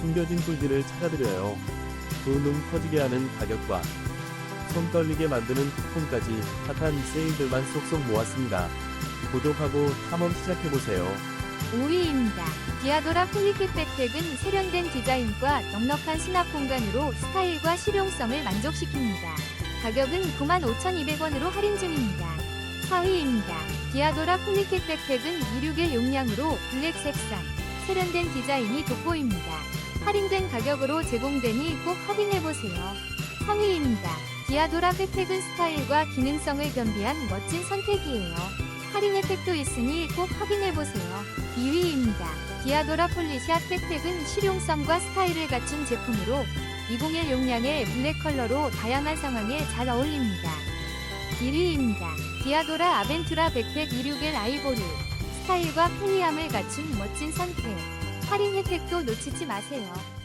숨겨진 꿀들을 찾아드려요. 두눈 터지게 하는 가격과 손 떨리게 만드는 쿠폰까지 핫한 세일들만 쏙쏙 모았습니다. 구독하고 탐험 시작해보세요. 5위입니다. 디아도라 폴리캡 백팩은 세련된 디자인과 넉넉한 수납 공간으로 스타일과 실용성을 만족시킵니다. 가격은 95,200원으로 할인 중입니다. 4위입니다. 디아도라 폴리캡 백팩은 26일 용량으로 블랙 색상, 세련된 디자인이 돋보입니다. 할인된 가격으로 제공되니 꼭 확인해보세요. 3위입니다. 디아도라 백팩은 스타일과 기능성을 겸비한 멋진 선택이에요. 할인 혜택도 있으니 꼭 확인해보세요. 2위입니다. 디아도라 폴리샷 백팩은 실용성과 스타일을 갖춘 제품으로 201 용량의 블랙 컬러로 다양한 상황에 잘 어울립니다. 1위입니다. 디아도라 아벤투라 백팩 261 아이보리 스타일과 편리함을 갖춘 멋진 선택. 할인 혜택도 놓치지 마세요.